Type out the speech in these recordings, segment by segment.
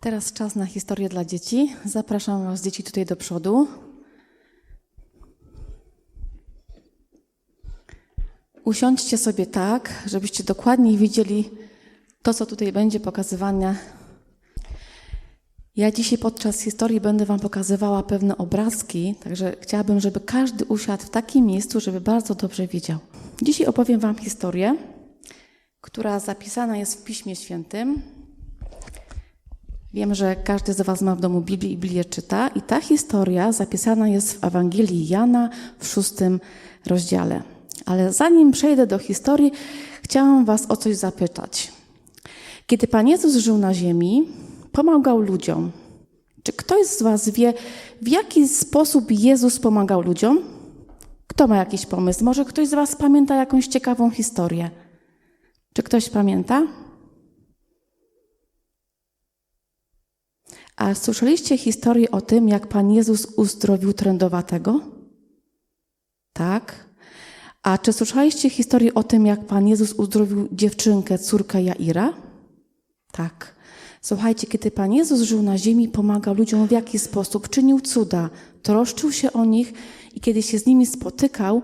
Teraz czas na historię dla dzieci. Zapraszam Was, dzieci, tutaj do przodu. Usiądźcie sobie tak, żebyście dokładnie widzieli to, co tutaj będzie pokazywane. Ja dzisiaj podczas historii będę Wam pokazywała pewne obrazki, także chciałabym, żeby każdy usiadł w takim miejscu, żeby bardzo dobrze widział. Dzisiaj opowiem Wam historię, która zapisana jest w Piśmie Świętym. Wiem, że każdy z Was ma w domu Biblię i Biblię czyta, i ta historia zapisana jest w Ewangelii Jana w szóstym rozdziale. Ale zanim przejdę do historii, chciałam Was o coś zapytać. Kiedy Pan Jezus żył na ziemi, pomagał ludziom. Czy ktoś z Was wie, w jaki sposób Jezus pomagał ludziom? Kto ma jakiś pomysł? Może ktoś z Was pamięta jakąś ciekawą historię? Czy ktoś pamięta? A słyszeliście historię o tym, jak Pan Jezus uzdrowił trędowatego? Tak. A czy słyszeliście historię o tym, jak Pan Jezus uzdrowił dziewczynkę, córkę Jaira? Tak. Słuchajcie, kiedy Pan Jezus żył na ziemi, pomagał ludziom w jaki sposób? Czynił cuda, troszczył się o nich i kiedy się z nimi spotykał,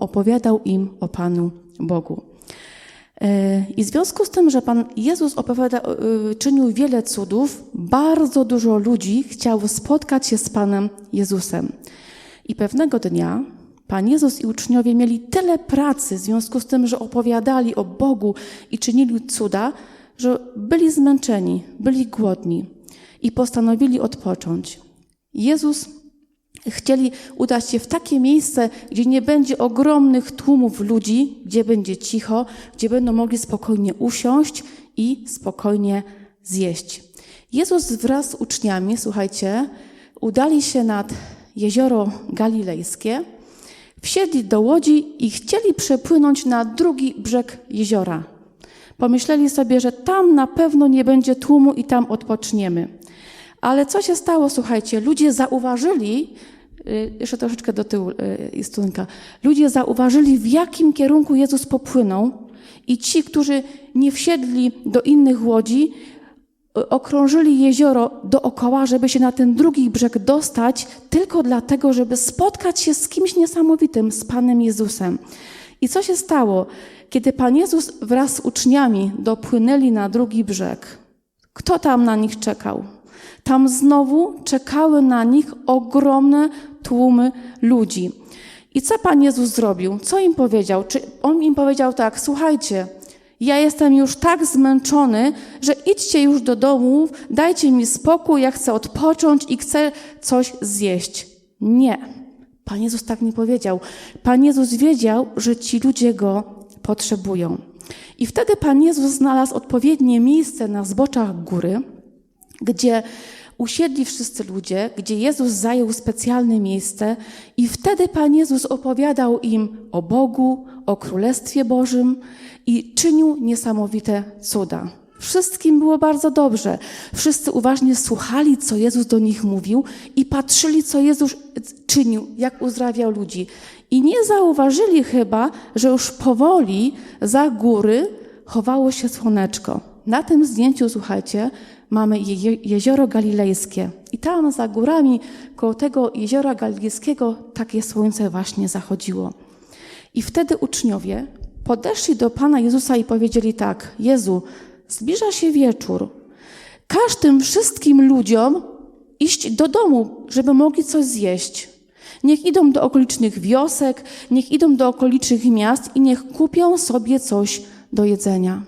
opowiadał im o Panu Bogu. I w związku z tym, że Pan Jezus opowiada, czynił wiele cudów, bardzo dużo ludzi chciało spotkać się z Panem Jezusem. I pewnego dnia Pan Jezus i uczniowie mieli tyle pracy w związku z tym, że opowiadali o Bogu i czynili cuda, że byli zmęczeni, byli głodni i postanowili odpocząć. Jezus chcieli udać się w takie miejsce, gdzie nie będzie ogromnych tłumów ludzi, gdzie będzie cicho, gdzie będą mogli spokojnie usiąść i spokojnie zjeść. Jezus wraz z uczniami, słuchajcie, udali się nad jezioro galilejskie, wsiedli do łodzi i chcieli przepłynąć na drugi brzeg jeziora. Pomyśleli sobie, że tam na pewno nie będzie tłumu i tam odpoczniemy. Ale co się stało, słuchajcie? Ludzie zauważyli, jeszcze troszeczkę do tyłu istunka, ludzie zauważyli, w jakim kierunku Jezus popłynął i ci, którzy nie wsiedli do innych łodzi, okrążyli jezioro dookoła, żeby się na ten drugi brzeg dostać, tylko dlatego, żeby spotkać się z kimś niesamowitym, z Panem Jezusem. I co się stało? Kiedy Pan Jezus wraz z uczniami dopłynęli na drugi brzeg, kto tam na nich czekał? Tam znowu czekały na nich ogromne tłumy ludzi. I co Pan Jezus zrobił? Co im powiedział? Czy On im powiedział tak, słuchajcie, ja jestem już tak zmęczony, że idźcie już do domu, dajcie mi spokój, ja chcę odpocząć i chcę coś zjeść. Nie. Pan Jezus tak nie powiedział. Pan Jezus wiedział, że ci ludzie Go potrzebują. I wtedy Pan Jezus znalazł odpowiednie miejsce na zboczach góry, gdzie usiedli wszyscy ludzie, gdzie Jezus zajął specjalne miejsce i wtedy Pan Jezus opowiadał im o Bogu, o Królestwie Bożym i czynił niesamowite cuda. Wszystkim było bardzo dobrze. Wszyscy uważnie słuchali, co Jezus do nich mówił i patrzyli, co Jezus czynił, jak uzdrawiał ludzi. I nie zauważyli chyba, że już powoli za góry chowało się słoneczko. Na tym zdjęciu, słuchajcie, mamy je jezioro galilejskie. I tam za górami, koło tego jeziora galilejskiego, takie słońce właśnie zachodziło. I wtedy uczniowie podeszli do Pana Jezusa i powiedzieli tak: Jezu, zbliża się wieczór. Każ tym wszystkim ludziom iść do domu, żeby mogli coś zjeść. Niech idą do okolicznych wiosek, niech idą do okolicznych miast i niech kupią sobie coś do jedzenia.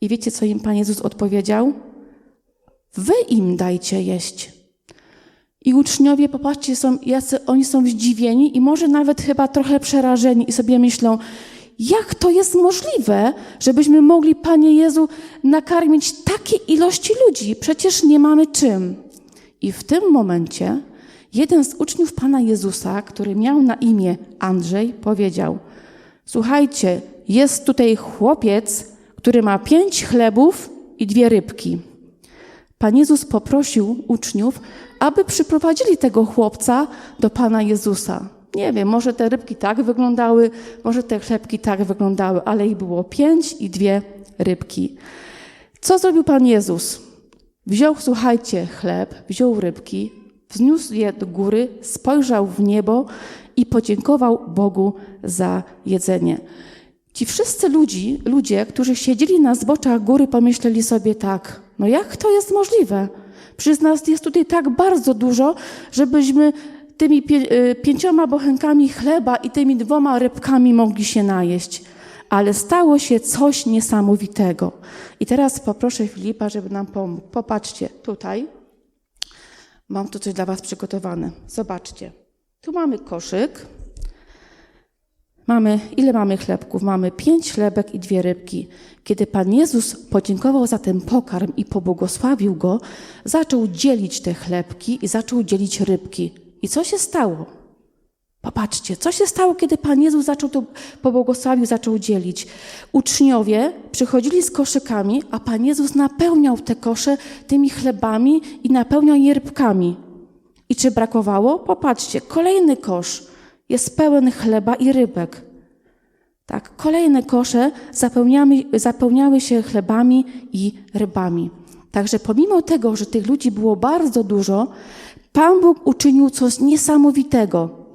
I wiecie, co im Pan Jezus odpowiedział? Wy im dajcie jeść. I uczniowie, popatrzcie, są, jacy oni są zdziwieni i może nawet chyba trochę przerażeni i sobie myślą, jak to jest możliwe, żebyśmy mogli, Panie Jezu, nakarmić takie ilości ludzi? Przecież nie mamy czym. I w tym momencie jeden z uczniów Pana Jezusa, który miał na imię Andrzej, powiedział: Słuchajcie, jest tutaj chłopiec, który ma pięć chlebów i dwie rybki. Pan Jezus poprosił uczniów, aby przyprowadzili tego chłopca do Pana Jezusa. Nie wiem, może te rybki tak wyglądały, może te chlebki tak wyglądały, ale ich było pięć i dwie rybki. Co zrobił Pan Jezus? Wziął, słuchajcie, chleb, wziął rybki, wzniósł je do góry, spojrzał w niebo i podziękował Bogu za jedzenie. Ci wszyscy ludzi, ludzie, którzy siedzieli na zboczach góry, pomyśleli sobie tak, no jak to jest możliwe? Przecież nas jest tutaj tak bardzo dużo, żebyśmy tymi y, pięcioma bochenkami chleba i tymi dwoma rybkami mogli się najeść. Ale stało się coś niesamowitego. I teraz poproszę Filipa, żeby nam pomógł. Popatrzcie, tutaj mam tu coś dla Was przygotowane. Zobaczcie. Tu mamy koszyk. Mamy, ile mamy chlebków? Mamy pięć chlebek i dwie rybki. Kiedy Pan Jezus podziękował za ten pokarm i pobłogosławił go, zaczął dzielić te chlebki i zaczął dzielić rybki. I co się stało? Popatrzcie, co się stało, kiedy Pan Jezus zaczął to pobłogosławił, zaczął dzielić. Uczniowie przychodzili z koszykami, a Pan Jezus napełniał te kosze tymi chlebami i napełniał je rybkami. I czy brakowało? Popatrzcie, kolejny kosz jest pełen chleba i rybek. Tak, kolejne kosze zapełniały, zapełniały się chlebami i rybami. Także pomimo tego, że tych ludzi było bardzo dużo, Pan Bóg uczynił coś niesamowitego.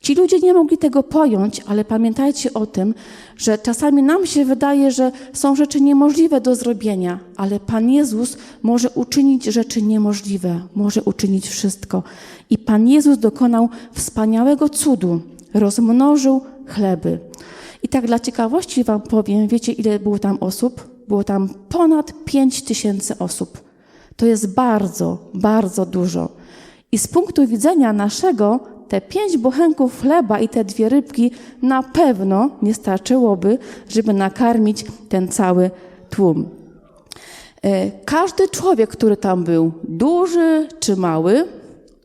Ci ludzie nie mogli tego pojąć, ale pamiętajcie o tym, że czasami nam się wydaje, że są rzeczy niemożliwe do zrobienia, ale Pan Jezus może uczynić rzeczy niemożliwe, może uczynić wszystko. I Pan Jezus dokonał wspaniałego cudu, rozmnożył chleby. I tak dla ciekawości Wam powiem, wiecie ile było tam osób? Było tam ponad pięć tysięcy osób. To jest bardzo, bardzo dużo. I z punktu widzenia naszego, te pięć bochenków chleba i te dwie rybki na pewno nie starczyłoby, żeby nakarmić ten cały tłum. E, Każdy człowiek, który tam był, duży czy mały,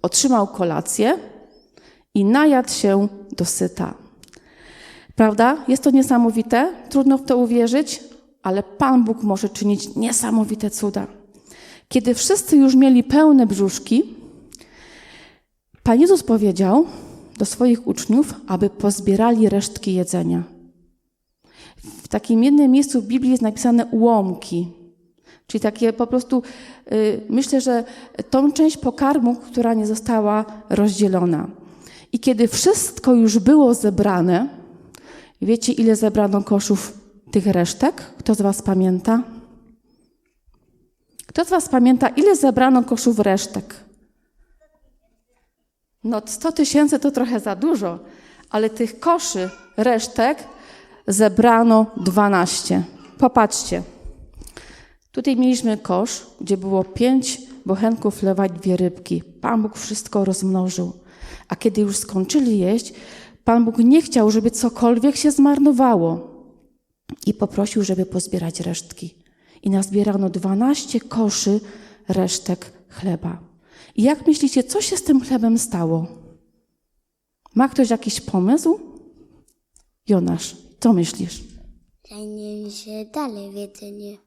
otrzymał kolację i najadł się dosyta. Prawda? Jest to niesamowite, trudno w to uwierzyć, ale Pan Bóg może czynić niesamowite cuda. Kiedy wszyscy już mieli pełne brzuszki, Pan Jezus powiedział do swoich uczniów, aby pozbierali resztki jedzenia. W takim jednym miejscu w Biblii jest napisane ułomki, czyli takie po prostu, y, myślę, że tą część pokarmu, która nie została rozdzielona. I kiedy wszystko już było zebrane, wiecie ile zebrano koszów tych resztek? Kto z Was pamięta? Kto z Was pamięta, ile zebrano koszów resztek? No 100 tysięcy to trochę za dużo, ale tych koszy, resztek zebrano 12. Popatrzcie. Tutaj mieliśmy kosz, gdzie było pięć bochenków chleba i dwie rybki. Pan Bóg wszystko rozmnożył. A kiedy już skończyli jeść, Pan Bóg nie chciał, żeby cokolwiek się zmarnowało. I poprosił, żeby pozbierać resztki. I nazbierano 12 koszy resztek chleba. I jak myślicie, co się z tym chlebem stało? Ma ktoś jakiś pomysł? Jonasz, co myślisz? Zajmie się dalej w jedzenie.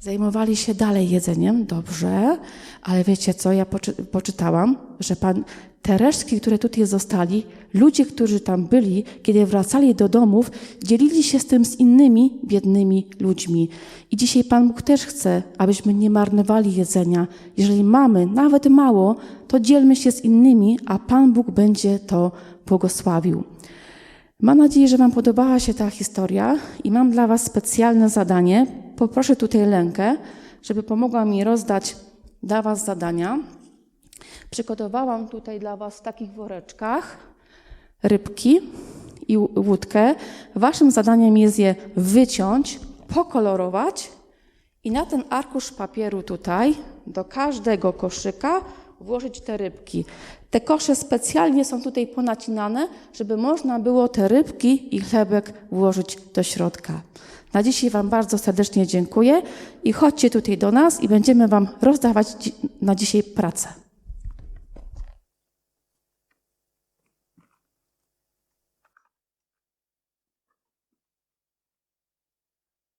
Zajmowali się dalej jedzeniem, dobrze, ale wiecie co, ja poczy, poczytałam, że pan, te resztki, które tutaj zostali, ludzie, którzy tam byli, kiedy wracali do domów, dzielili się z tym z innymi biednymi ludźmi. I dzisiaj Pan Bóg też chce, abyśmy nie marnowali jedzenia. Jeżeli mamy nawet mało, to dzielmy się z innymi, a Pan Bóg będzie to błogosławił. Mam nadzieję, że Wam podobała się ta historia i mam dla Was specjalne zadanie. Poproszę tutaj Lenkę, żeby pomogła mi rozdać dla Was zadania. Przygotowałam tutaj dla Was w takich woreczkach rybki i łódkę. Waszym zadaniem jest je wyciąć, pokolorować i na ten arkusz papieru tutaj do każdego koszyka włożyć te rybki. Te kosze specjalnie są tutaj ponacinane, żeby można było te rybki i chlebek włożyć do środka. Na dzisiaj Wam bardzo serdecznie dziękuję i chodźcie tutaj do nas i będziemy Wam rozdawać na dzisiaj pracę.